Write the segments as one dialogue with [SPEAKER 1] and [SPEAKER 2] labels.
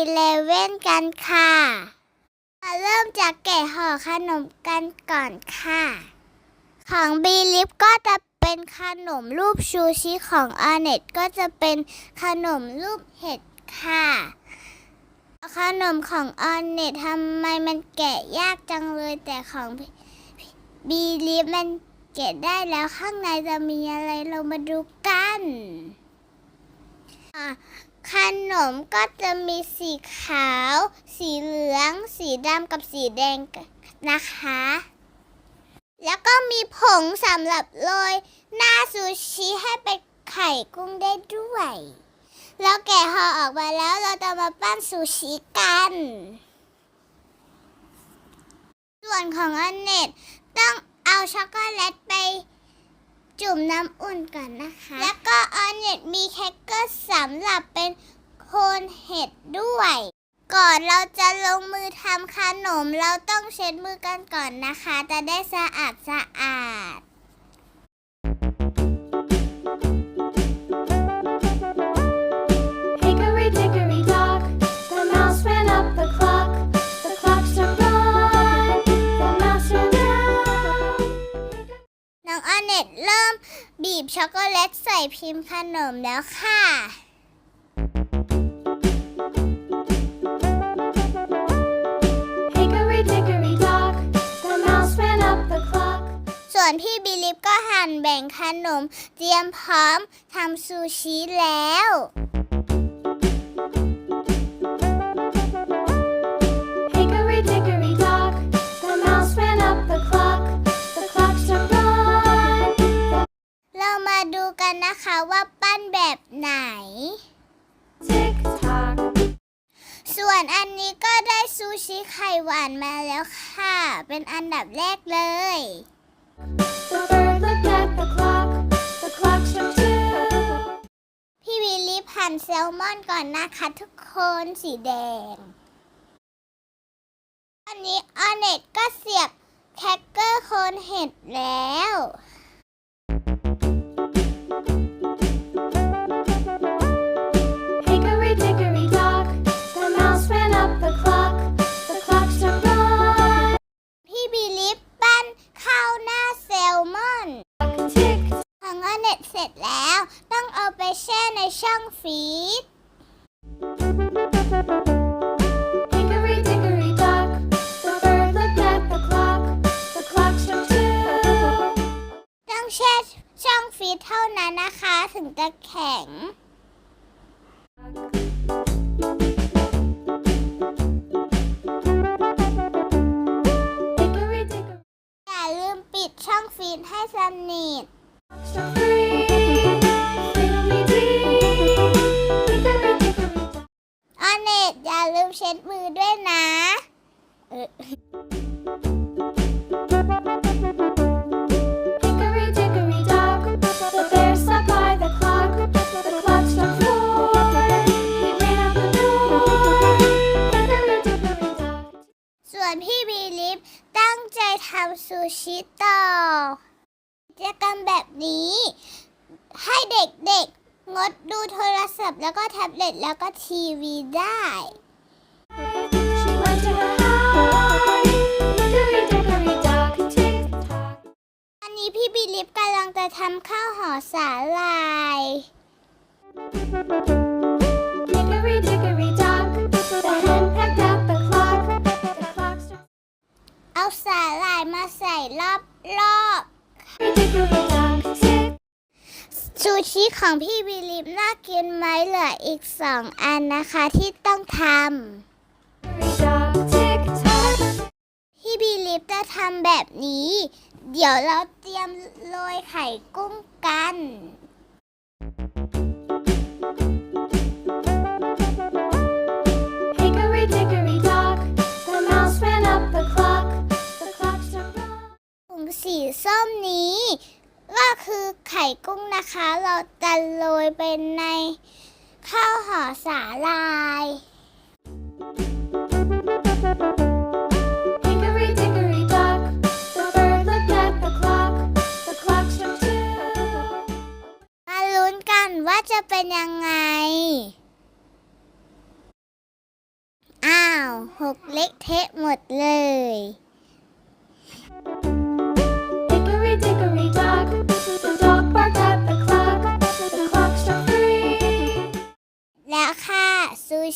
[SPEAKER 1] เว่นอีเลเว่นกันค่ะมาเริ่มจากแกะห่อขนมกันก่อนค่ะ ของบีลิฟก็จะเป็นขนมรูปชูชิของอาเน็ตก็จะเป็นขนมรูปเห็ดค่ะ ขนมของออนเน็ตทำไมมันแกะยากจังเลยแต่ของบีลิฟมันแกะได้แล้วข้างในจะมีอะไรเรามาดูกันอะ ขนมก็จะมีสีขาว สีเหลือง สีดำกับสีแดงนะคะ แล้วก็มีผงสำหรับโรยหน้าซูชิให้เป็นไข่กุ้งได้ด้วย แล้วแกะห่อออกมาแล้วเราจะมาปั้นซูชิกัน ส่วนของอันเน็ตต้องเอาช็อกโกแลตไป จุ่มน้ำอุ่นก่อนนะคะ แล้วก็ออนเน็ตมีแคคกเกอร์สำหรับเป็นโคนเห็ดด้วย ก่อนเราจะลงมือทำขนม เราต้องเช็ดมือกันก่อนนะคะ จะได้สะอาดสะอาด บีบช็อกโกแลตใส่พิมพ์ขนมแล้วค่ะ
[SPEAKER 2] Hickory dickory dock, the mouse ran up the clock.
[SPEAKER 1] ส่วนพี่บิลิฟก็หั่นแบ่งขนม เตรียมพร้อมทำซูชิแล้ว นะคะว่าปั้นแบบไหน
[SPEAKER 2] tick tock.
[SPEAKER 1] ส่วนอันนี้ก็ได้ซูชิไข่หวานมาแล้วค่ะ เป็นอันดับแรกเลย
[SPEAKER 2] The bird looked at the clock. The clock struck two.
[SPEAKER 1] พี่บิลิฟหั่นแซลมอนก่อนนะคะทุกคนสีแดง อันนี้ออเน็ตก็เสียบแครกเกอร์โคนเห็ดแล้ว ข้าวหน้าแซลมอน
[SPEAKER 2] tick
[SPEAKER 1] ของออนเน็ตเสร็จแล้ว ต้องเอาไปแช่ในช่องฟรีซ
[SPEAKER 2] Hickory dickory dock, the bird looked at the clock. The clock struck two.
[SPEAKER 1] ต้องแช่ช่องฟรีซเท่านั้นนะคะ ถึงจะแข็งำซูชิต่อกิจกรรมแบบนี้ ให้เด็กๆ งดดูโทรศัพท์แล้วก็แท็บเล็ตแล้วก็ทีวีได้อันนี้พี่บีลิฟกำลังจะทำข้าวห่อสาหร่าย รอบรอบซูชิของพี่บีลิฟน่ากินไหมเหลืออีกสองอันนะคะที่ต้องทำพี่บีลิฟจะทำแบบนี้ เดี๋ยวเราเตรียมโรยไข่กุ้งกัน สีส้มนี้ ก็คือไข่กุ้งนะคะ เราจะโรยเป็นในข้าวห่อสาลายมาลุ้นกันว่าจะเป็นยังไง อ้าว หกเล็กเทะหมดเลย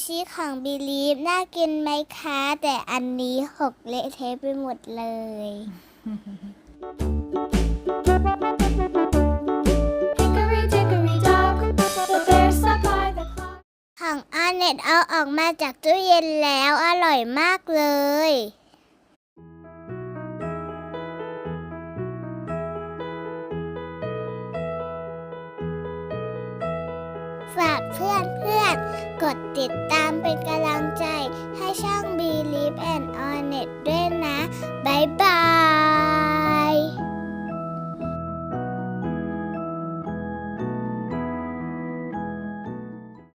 [SPEAKER 1] ซูชิของบิลีฟน่ากินไหมคะ แต่อันนี้หกเละเทะไปหมดเลย
[SPEAKER 2] Hickory dickory dock, the bear sat by the clock.
[SPEAKER 1] ของออนเน็ตเอาออกมาจากตู้เย็นแล้วอร่อยมากเลย เพื่อนเพื่อนกดติดตามเป็นกำลังใจให้ช่อง b e l i e v e and On It ด้วย